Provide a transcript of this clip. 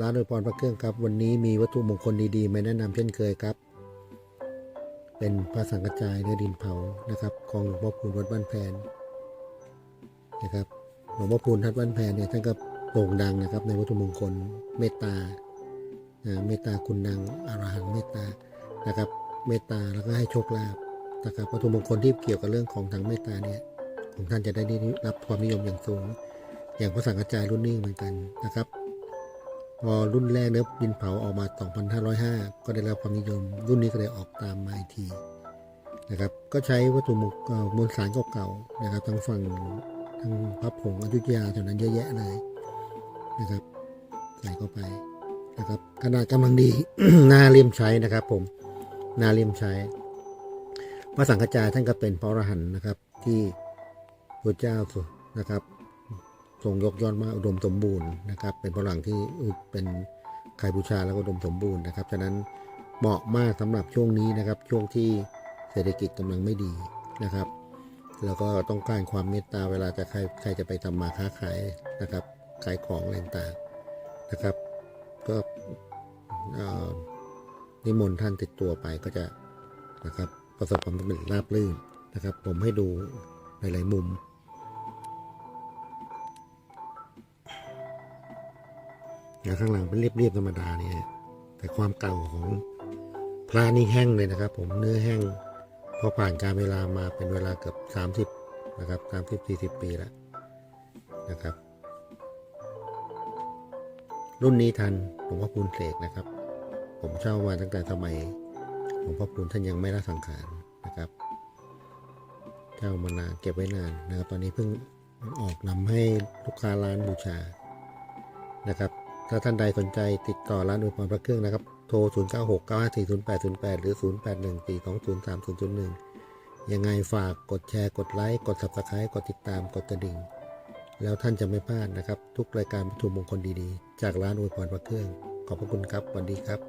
ร้านอวยพรพระเครื่องครับ วันนี้มีวัตถุมงคลดีๆมาแนะนำเช่นเคยครับ เป็นพระสังฆจายเนื้อดินเผานะครับของหลวงพ่อพูนวัดบ้านแพนนะครับหลวงพ่อพูนทัดบ้านแพนเนี่ยท่านก็โด่งดังนะครับ ในวัตถุมงคลเมตตานะเมตตาคุณนางอรหันตเมตตานะครับ เมตตาแล้วก็ให้โชคลาภนะครับวัตถุมงคลที่เกี่ยวกับเรื่องของทางเมตตาเนี่ยของท่านจะได้รับความนิยมอย่างสูง อย่างพระสังฆจายรุ่นนี้เหมือนกันนะครับ พอรุ่นแรกเนื้อดินเผาออกมา 2,505 ก็ได้รับความนิยม รุ่นนี้ก็เลยออกตามมาอีกทีนะครับ ก็ใช้วัตถุมงเอ่อมวลสารเก่าๆนะครับทั้งฝั่งทั้งพระผงอยุธยาแถวนั้นเยอะแยะเลยนะครับ ใส่เข้าไปนะครับ ขนาดกำลังดีน่าเลี่ยมใช้นะครับผมน่าเลี่ยมใช้ พระสังฆจายท่านก็เป็นพระอรหันต์นะครับ ที่พระเจ้านะครับ ทรงยกย่องว่าอุดมสมบูรณ์นะครับ เป็นพลังที่เป็นใครบูชาแล้วก็อุดมสมบูรณ์นะครับฉะนั้นเหมาะมากสำหรับช่วงนี้นะครับ ช่วงที่เศรษฐกิจกำลังไม่ดีนะครับ แล้วก็ต้องการความเมตตาเวลาจะใครใครจะไปทำมาค้าขายนะครับขายของอะไรต่างนะครับ ก็นิมนต์ท่านติดตัวไปก็จะนะครับประสบความสำเร็จราบรื่นนะครับ ผมให้ดูหลายๆมุม อย่างข้างหลังเป็นเรียบๆธรรมดาเนี่ย แต่ความเก่าของพระนี่แห้งเลยนะครับ ผมเนื้อแห้งพอผ่านการเวลามาเป็นเวลาเกือบ 30 นะครับ30 40 ปีแล้วนะครับ รุ่นนี้ทันหลวงพ่อพูนเสกนะครับ ผมเช่ามาตั้งแต่สมัยหลวงพ่อพูนท่านยังไม่ละสังขารนะครับเช่ามานานเก็บไว้นานนะครับตอนนี้เพิ่งออกนำให้ลูกค้าร้านบูชานะครับ ถ้าท่านใดสนใจติดต่อร้านอวยพรพระเครื่องนะครับ โทร 0 9 6 9 5 4 0 8 0 8 หรือ 0 8 1 4 2 0 3 0 0 1 ยังไงฝากกดแชร์ กดไลค์ กด subscribe กดติดตาม กดกระดิ่ง แล้วท่านจะไม่พลาดนะครับ ทุกรายการวัตถุมงคลดีๆ จากร้านอวยพรพระเครื่อง ขอบพระคุณครับสวัสดีครับ